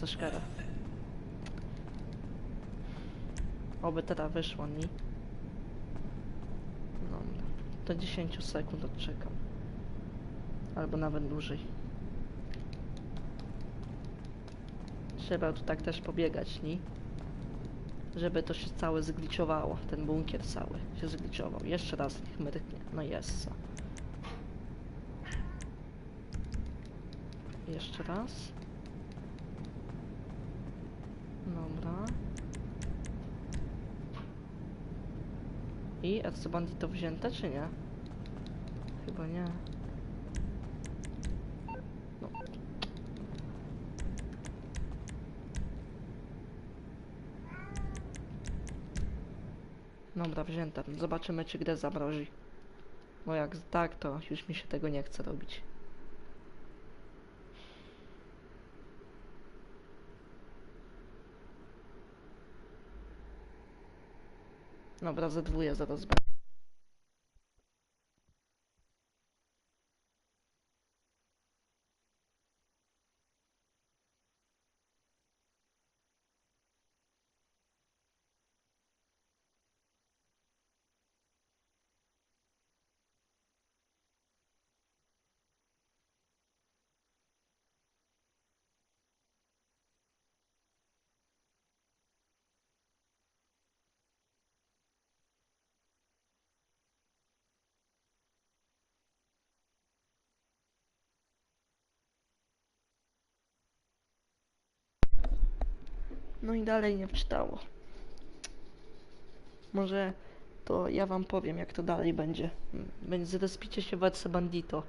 co szkara. Oby teraz wyszło, nie? No, do 10 sekund odczekam. Albo nawet dłużej. Trzeba tu tak też pobiegać, nie? Żeby to się całe zgliczowało. Ten bunkier cały się zgliczował. Jeszcze raz niech mryknie. No jest. Jeszcze raz. Dobra. I Erce Bandito wzięte, czy nie? Chyba nie. No. Dobra, wzięte. Zobaczymy, czy grę zamrozi. Bo jak tak, to już mi się tego nie chce robić. Dobra, ze dwóje zaraz będzie. No i dalej nie wczytało. Może to ja wam powiem, jak to dalej będzie. Będzie zrespicie się w Bandito.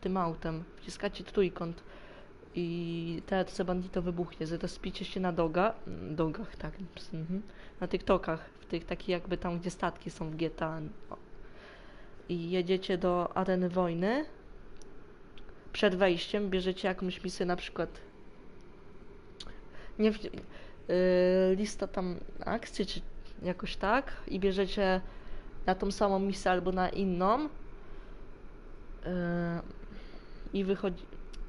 Tym autem. Wciskacie trójkąt i te Erce Bandito wybuchnie. Zrespicie się na doga, dogach, tak. Mhm. Na TikTokach, w tych takich jakby tam, gdzie statki są w GTA. I jedziecie do areny wojny. Przed wejściem bierzecie jakąś misję, na przykład nie yy, lista tam akcji, czy jakoś tak, i bierzecie na tą samą misję albo na inną yy, i wychodzi,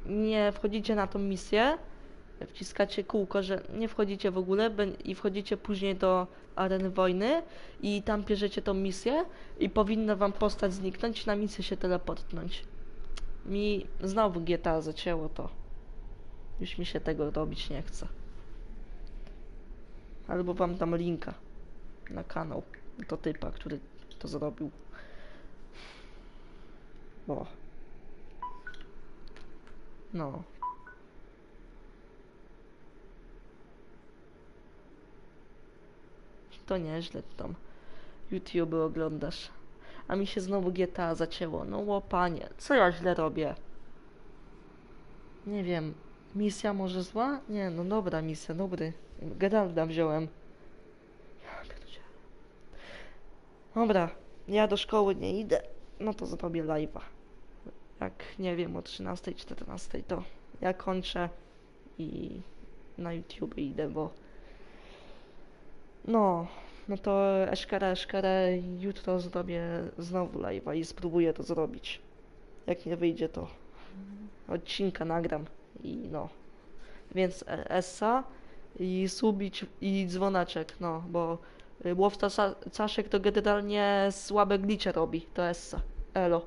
nie wchodzicie na tą misję, wciskacie kółko, że nie wchodzicie w ogóle i wchodzicie później do areny wojny i tam bierzecie tą misję i powinna wam postać zniknąć na misję się teleportnąć. Mi znowu GTA zacięło to. Już mi się tego robić nie chce. Albo wam dam linka na kanał do typa, który to zrobił. O. No. To nieźle tam YouTube oglądasz. A mi się znowu GTA zacięło. No łopanie, co ja źle robię? Nie wiem. Misja może zła? Nie, no dobra misja, dobry. Geralda wziąłem. Dobra, ja do szkoły nie idę. No to zrobię live'a. Jak nie wiem o 13, 14 to ja kończę i na YouTube idę, bo no, no to eszkara, eszkara, jutro zrobię znowu live'a i spróbuję to zrobić. Jak nie wyjdzie to odcinka nagram i no. Więc e- Essa i subić i dzwoneczek, no, bo y, łowca Czaszek to generalnie słabe glicze robi, to Essa. Elo.